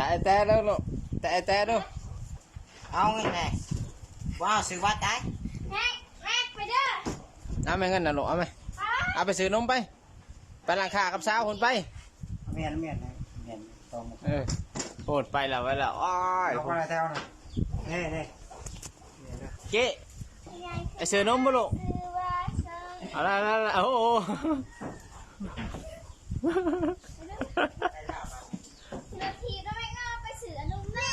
แต่แต่แล้วลูกแต่แต่ดูเอาเงินไงว้าวซื้อวัดได้แม่แม่ไปเด้อเอาไหมเงินน่ะลูกเอาไหมไปเอาไปซื้อนมไป ไปร้านค้ากับสาวคนไปเมียนเมียนนะเมียนตรงเออโหดไปแล้วไปแล้วอ้ายเอาอะไรแถวน่ะเน่เน่เมียนนะเจ๊ไอซื้อนมบ่ลูกคือว่าเซิงเอาละเอาละโอ้โห นาทีก็ไม่ก็ไปสื่ออนุแม่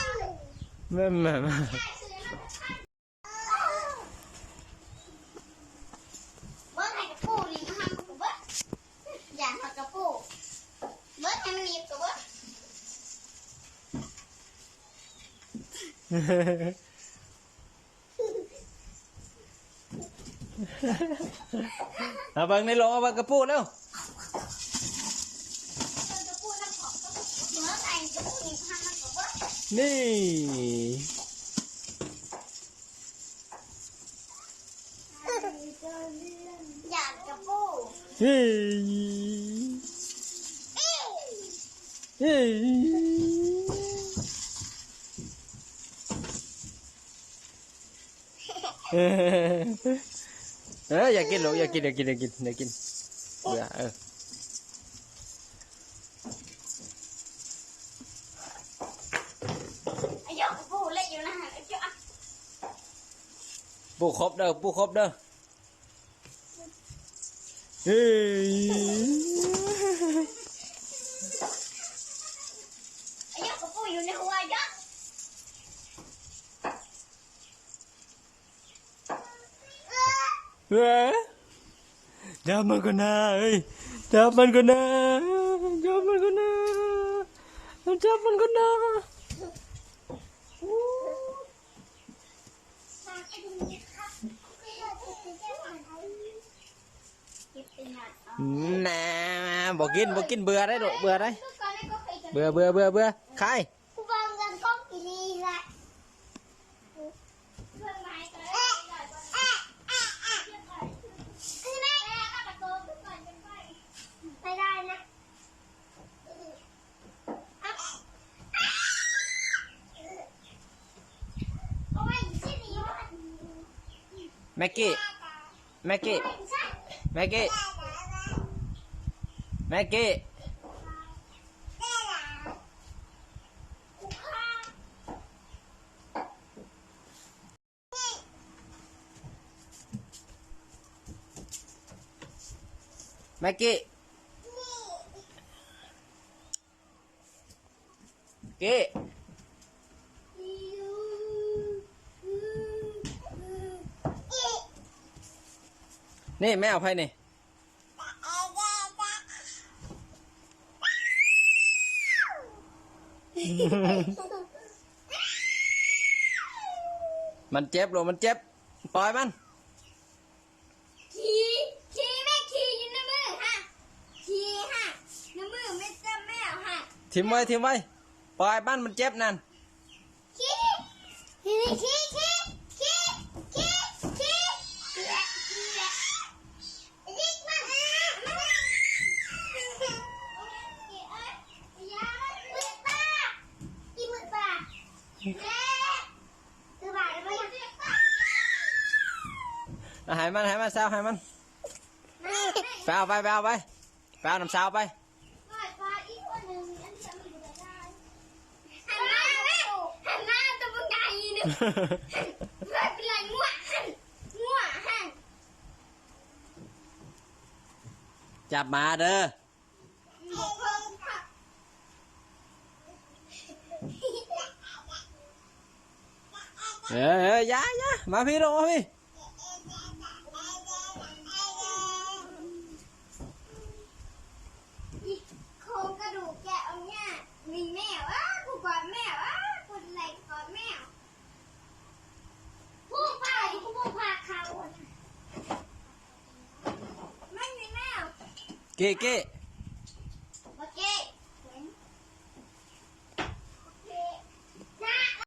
แม่แม่แม่สื่ออนุเบิ้งให้กระปูนี่มเอาทำกระปูเบิ้งให้มันหนีบกับเบิ้งในโลงเอาบิ่งกระปูแล้ว เบิ้งกระปูน้ำหอมกระปูเบิ้งไอ้กระปูนี่มาทำ กับเบิ้งนี่อยากกร ปูครบเด้อปูครบเด้อเฮ้ยไอ้หยอกกระปูอยู่ในหัวหยอกเว้ยจับมันก็น่าเอ้ยจับมันก็น่าจับมันก็น่าจับมันก็น่า น่าบอกกินบอกกินเบื่อได้ด แม็กกี้แม็กกี้กี้นี่แม่เอาไพ่นี่ มันเจ็บหรอมันเจ็บ ปล่อยมันขี่ขี่แม่ขี่อยู่ในมือฮะขี่ฮะในมือไม่จำแม่ฮะทิมไว้ทิมไว้ ปล่อยมันมันเจ็บนั่น ขี่ขี่ขี่ขี่ขี่ขี่ขี่แหละแหละลิกมาฮะมาฮะอย่ามือตาอีมือตา แม่คือบ่ายมันเอาใหายมันใหายมันสาวใหายมันแม่ไปเอาไปไปเอาไปไปเอาน้ำสาวไปปล่อยปลาอีกคนหนึ่งอันที่จะมีอยู่ได้หันหน้าแม่หันหน้าตัวบังไดนี่ไม่เป็นไรมั่วหันมั่วหันจับมาเด้อ หมกเพิ่มค่ะ เอ้ยเอ้ยอยาอยามาพี่ลงมาพี่โครงกระดูกแกะเอาเนี่ยมีแมวอ้ากูกอดแมวอ้ากูไหลกอดแมวผู้พาผู้ผู้พาเขาไม่มีแมว เก้เก้เ